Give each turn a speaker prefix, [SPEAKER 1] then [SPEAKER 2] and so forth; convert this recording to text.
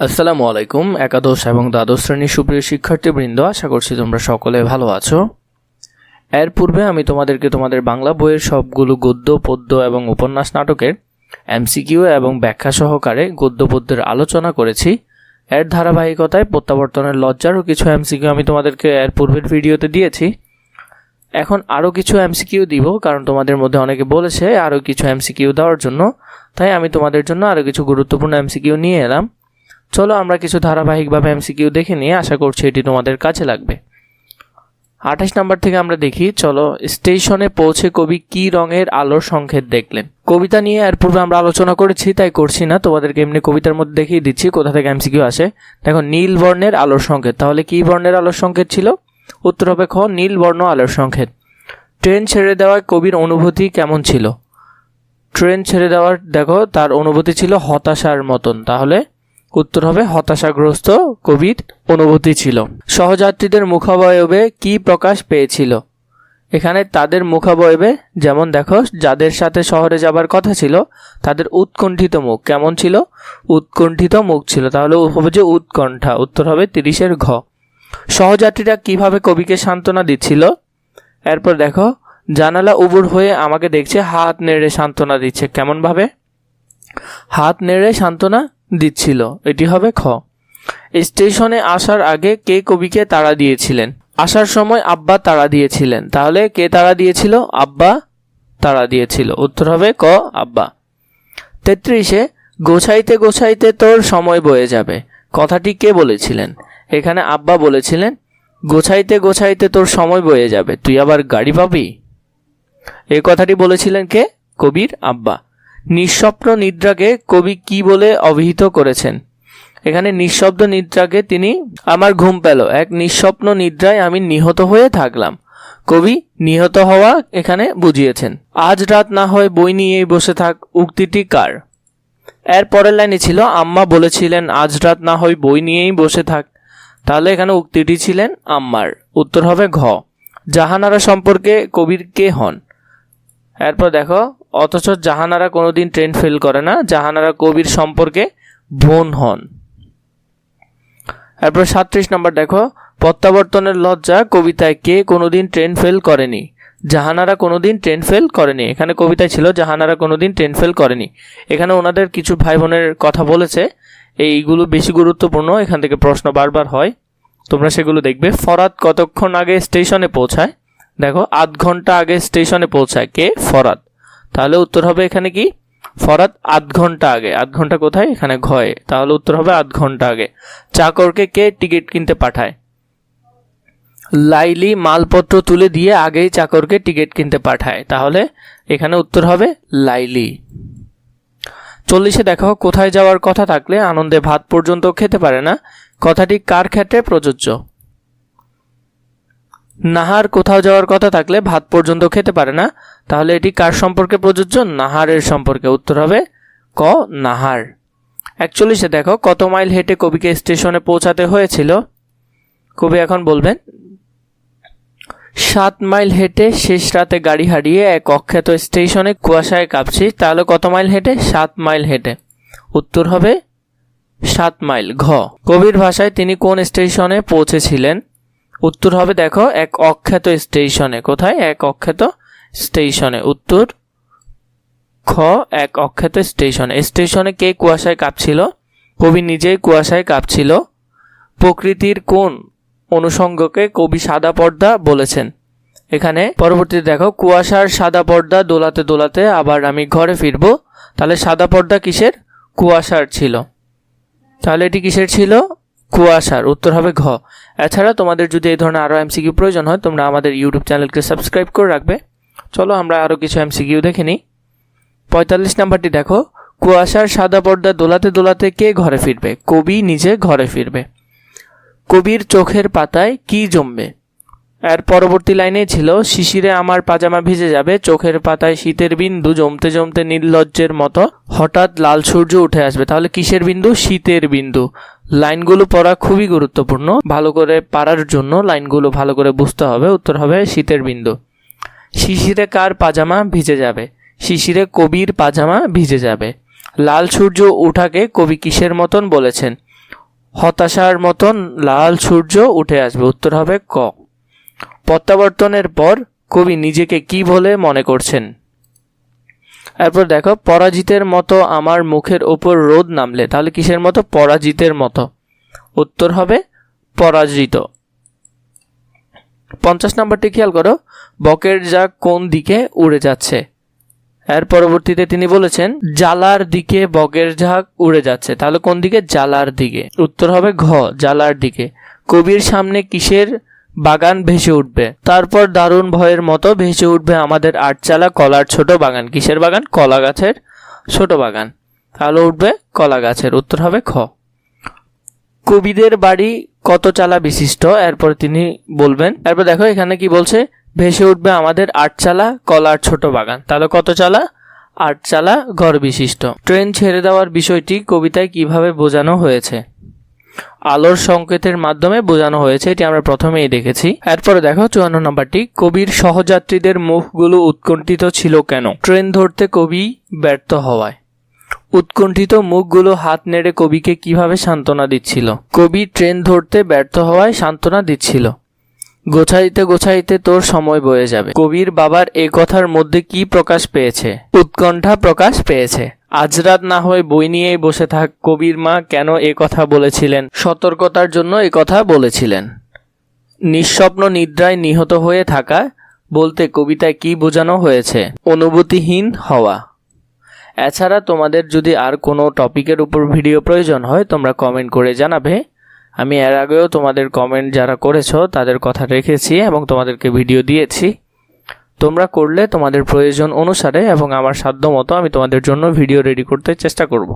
[SPEAKER 1] আসসালামু আলাইকুম, একাদশ এবং দ্বাদশ শ্রেণির সুপ্রিয় শিক্ষার্থীবৃন্দ, আশা করছি তোমরা সকলে ভালো আছো। এর পূর্বে আমি তোমাদেরকে তোমাদের বাংলা বইয়ের সবগুলো গদ্য, পদ্য এবং উপন্যাস নাটকের এমসিকিউ এবং ব্যাখ্যা সহকারে গদ্য, পদ্যের আলোচনা করেছি। এর ধারাবাহিকতায় প্রত্যাবর্তনের লজ্জারও কিছু এমসিকিউ আমি তোমাদেরকে এর পূর্বের ভিডিওতে দিয়েছি। এখন আরও কিছু এমসিকিউ দিব, কারণ তোমাদের মধ্যে অনেকে বলেছে আরও কিছু এমসিকিউ দেওয়ার জন্য। তাই আমি তোমাদের জন্য আরও কিছু গুরুত্বপূর্ণ এমসিকিউ নিয়ে এলাম। চলো আমরা কিছু ধারাবাহিকভাবে এমসিকিউ দেখে নিয়ে আশা করছি এটি তোমাদের কাছে লাগবে। আঠাশ নাম্বার থেকে আমরা দেখি, চলো, স্টেশনে পৌঁছে কবি কি রঙের আলোর সংকেত দেখলেন। কবিতা নিয়ে এর পূর্বে আমরা আলোচনা করেছি, তাই করছি না, তোমাদেরকে এমনি কবিতার মধ্যে দেখিয়ে দিচ্ছি, কোথা থেকে এমসিকিউ আসে। দেখো, নীল বর্ণের আলোর সংকেত। তাহলে কি বর্ণের আলোর সংকেত ছিল? উত্তর হবে খ, নীল বর্ণ আলোর সংকেত। ট্রেন ছেড়ে দেওয়ায় কবির অনুভূতি কেমন ছিল? ট্রেন ছেড়ে দেওয়ার, দেখো, তার অনুভূতি ছিল হতাশার মতন। তাহলে উত্তর হবে, হতাশাগ্রস্ত কবির অনুভূতি ছিল। সহযাত্রীদের মুখাবয়বে কি প্রকাশ পেয়েছিল? এখানে তাদের মুখাবয়বে যেমন দেখো, যাদের সাথে শহরে যাবার কথা ছিল, তাদের উৎকণ্ঠিত মুখ কেমন ছিল? উৎকণ্ঠিত মুখ ছিল। তাহলে হবে যে উৎকণ্ঠা। উত্তর হবে তিরিশের ঘ। সহযাত্রীরা কীভাবে কবিকে সান্ত্বনা দিচ্ছিল? এরপর দেখো, জানালা উবুর হয়ে আমাকে দেখছে, হাত নেড়ে সান্ত্বনা দিচ্ছে। কেমনভাবে? হাত নেড়ে সান্ত্বনা দিচ্ছিল। এটি হবে খ। স্টেশনে আসার আগে কে কবিকে তাড়া দিয়েছিলেন? আসার সময় আব্বা তাড়া দিয়েছিলেন। তাহলে কে তাড়া দিয়েছিল? আব্বা তাড়া দিয়েছিল। উত্তর হবে ক, আব্বা। তেত্রিশে, গোছাইতে গোছাইতে তোর সময় বয়ে যাবে। কথাটি কে বলেছিলেন? এখানে আব্বা বলেছিলেন, গোছাইতে গোছাইতে তোর সময় বয়ে যাবে। তুই আবার গাড়ি পাবি? এই কথাটি বলেছিলেন কে? কবির আব্বা। নিঃস্বপ্ন নিদ্রাকে কবি কি বলে অভিহিত করেছেন? এখানে নিঃশব্দ নিদ্রাকে তিনি আমার ঘুম পেল। এক নিঃস্বপ্ন নিদ্রায় আমি নিহত হয়ে থাকলাম। কবি নিহত হওয়া এখানে বুঝিয়েছেন। আজ রাত না হয় বই নিয়েই বসে থাক, উক্তিটি কার? এর পরের লাইনে ছিল, আম্মা বলেছিলেন, আজ রাত না হয় বই নিয়েই বসে থাক। তাহলে এখানে উক্তিটি ছিলেন, আম্মার। উত্তর হবে ঘ। জাহানারা সম্পর্কে কবির কে হন? এরপর দেখো, অথচ জাহানারা কোনোদিন ট্রেন ফেল করে না, জাহানারা কবির সম্পর্কে বোন হন। এরপর সাত্রিশ নম্বর দেখো, প্রত্যাবর্তনের লজ্জা কবিতায় কে কোনোদিন ট্রেন ফেল করেনি? জাহানারা কোনোদিন ট্রেন ফেল করেনি। এখানে কবিতায় ছিল, জাহানারা কোনোদিন ট্রেন ফেল করেনি। এখানে ওনাদের কিছু ভাই বোনের কথা বলেছে। এইগুলো বেশি গুরুত্বপূর্ণ, এখান থেকে প্রশ্ন বারবার হয়। তোমরা সেগুলো দেখবে। ফরাত কতক্ষণ আগে স্টেশনে পৌঁছায়? দেখো, আধ ঘণ্টা আগে স্টেশনে পৌঁছায় কে? ফরাত তাহলে উত্তর হবে এখানে কি? ফরাত আধ ঘণ্টা আগে। আধ ঘণ্টা কোথায়? এখানে ঘয়ে। তাহলে উত্তর হবে আধ ঘণ্টা আগে। চাকরকে কে টিকিট কিনতে পাঠায়? লাইলি মালপত্র তুলে দিয়ে আগেই চাকরকে টিকিট কিনতে পাঠায়। তাহলে এখানে উত্তর হবে লাইলি। চল্লিশে দেখো, কোথায় যাওয়ার কথা থাকলে আনন্দে ভাত পর্যন্ত খেতে পারে না। কথাটি কার ক্ষেত্রে প্রযোজ্য? নাহার কোথাও যাওয়ার কথা থাকলে ভাত পর্যন্ত খেতে পারে না। তাহলে এটি কার সম্পর্কে প্রযোজ্য? নাহারের সম্পর্কে। উত্তর হবে ক, নাহার। একচল্লিশে দেখো, কত মাইল হেঁটে কবিকে স্টেশনে পৌঁছাতে হয়েছিল। কবি এখন বলবেন, সাত মাইল হেঁটে শেষ রাতে গাড়ি হারিয়ে এক অখ্যাত স্টেশনে কুয়াশায় কাঁপছি, তাহলে কত মাইল হেঁটে? সাত মাইল হেঁটে। উত্তর হবে সাত মাইল, ঘ। কবির ভাষায় তিনি কোন স্টেশনে পৌঁছেছিলেন? উত্তর হবে দেখো, এক অখ্যাত স্টেশনে। কোথায়? এক অখ্যাত স্টেশনে। উত্তর, খ, এক অখ্যাত স্টেশনে। স্টেশনে কে কুয়াশায় কাঁপছিল? কবি নিজেই কুয়াশায় কাঁপছিল। প্রকৃতির কোন অনুষঙ্গকে কবি সাদা পর্দা বলেছেন? এখানে পরবর্তীতে দেখো, কুয়াশার সাদা পর্দা দোলাতে দোলাতে আবার আমি ঘরে ফিরবো। তাহলে সাদা পর্দা কিসের? কুয়াশার ছিল। তাহলে এটি কিসের ছিল? কুয়াশার উত্তর হবে ঘ। এছাড়া তোমাদের যদি এই ধরনের আরও এমসিকিউ প্রয়োজন হয়, তোমরা আমাদের ইউটিউব চ্যানেলকে সাবস্ক্রাইব করে রাখবে। চলো আমরা আরও কিছু এমসিকিউ দেখে নিই। পঁয়তাল্লিশ নাম্বারটি দেখো। কুয়াশার সাদা পর্দা দোলাতে দোলাতে কে ঘরে ফিরবে? কবি নিজে ঘরে ফিরবে। কবির চোখের পাতায় কি জমবে? এর পরবর্তী লাইনে ছিল, শিশিরে আমার পাজামা ভিজে যাবে, চোখের পাতায় শীতের বিন্দু জমতে জমতে নির্লজ্জের মতো। হঠাৎ লাল সূর্য উঠে আসবে, তাহলে কিসের বিন্দু? শীতের বিন্দু। লাইনগুলো পড়া খুবই গুরুত্বপূর্ণ। ভালো করে পারার জন্য লাইনগুলো ভালো করে বুঝতে হবে, উত্তর হবে শীতের বিন্দু। শিশিরে কার পাজামা ভিজে যাবে? শিশিরে কবির পাজামা ভিজে যাবে। লাল সূর্য উঠাকে কবি কিসের মতন বলেছেন? হতাশার মতন লাল সূর্য উঠে আসবে, উত্তর হবে ক। প্রত্যাবর্তনের পর কবি নিজেকে কি বলে মনে করছেন? এরপর দেখো, পরাজিতের মতো আমার মুখের ওপর রোদ নামলে, তাহলে কিসের মতো? পরাজিতের মতো। উত্তর হবে, পরাজিত। পঞ্চাশ নম্বরটি খেয়াল করো, বকের যা কোন দিকে উড়ে যাচ্ছে? এর পরবর্তীতে তিনি বলেছেন জালার দিকে বগের ঝাঁক উড়ে যাচ্ছে, তাহলে কোন দিকে? জালার দিকে। উত্তর হবে ঘ জালার দিকে। কবির সামনে কিসের বাগান ভেসে উঠবে। তারপর দারুণ ভয়ের মতো ভেসে উঠবে আমাদের আটচালা কলার ছোট বাগান। কিসের বাগান? কলা গাছের ছোট বাগান। তাহলে উঠবে কলা গাছের। উত্তর হবে খ। কবিদের বাড়ি কত চালা বিশিষ্ট? এরপর তিনি বলবেন, এরপর দেখো এখানে কি বলছে, ভেসে উঠবে আমাদের আটচালা কলার ছোট বাগান। তাহলে কত চালা? আটচালা ঘর বিশিষ্ট। ট্রেন ছেড়ে দেওয়ার বিষয়টি কবিতায় কীভাবে বোঝানো হয়েছে? আলোর সংকেতের মাধ্যমে বোঝানো হয়েছে, এটি আমরা প্রথমেই দেখেছি। এরপরে দেখো, চুয়ান্ন নম্বরটি, কবির সহযাত্রীদের মুখগুলো উৎকণ্ঠিত ছিল কেন? ট্রেন ধরতে কবি ব্যর্থ হওয়ায়। উৎকণ্ঠিত মুখগুলো হাত নেড়ে কবিকে কীভাবে সান্ত্বনা দিচ্ছিল? কবি ট্রেন ধরতে ব্যর্থ হওয়ায় সান্ত্বনা দিচ্ছিল। গোছাইতে গোছাইতে তোর সময় বয়ে যাবে। কবির বাবার এ কথার মধ্যে কি প্রকাশ পেয়েছে? উৎকণ্ঠা প্রকাশ পেয়েছে। আজ রাত না হয় বই নিয়েই বসে থাক। কবির মা কেন এ কথা বলেছিলেন? সতর্কতার জন্য এ কথা বলেছিলেন। নিঃস্বপ্ন নিদ্রায় নিহত হয়ে থাকা বলতে কবিতায় কি বোঝানো হয়েছে? অনুভূতিহীন হওয়া। এছাড়া তোমাদের যদি আর কোনো টপিকের উপর ভিডিও প্রয়োজন হয়, তোমরা কমেন্ট করে জানাবে। আমি এর আগেও তোমাদের কমেন্ট যারা করেছ, তাদের কথা রেখেছি এবং তোমাদেরকে ভিডিও দিয়েছি। তোমরা করলে তোমাদের প্রয়োজন অনুসারে এবং আমার সাধ্য মতো আমি তোমাদের জন্য ভিডিও রেডি করতে চেষ্টা করব।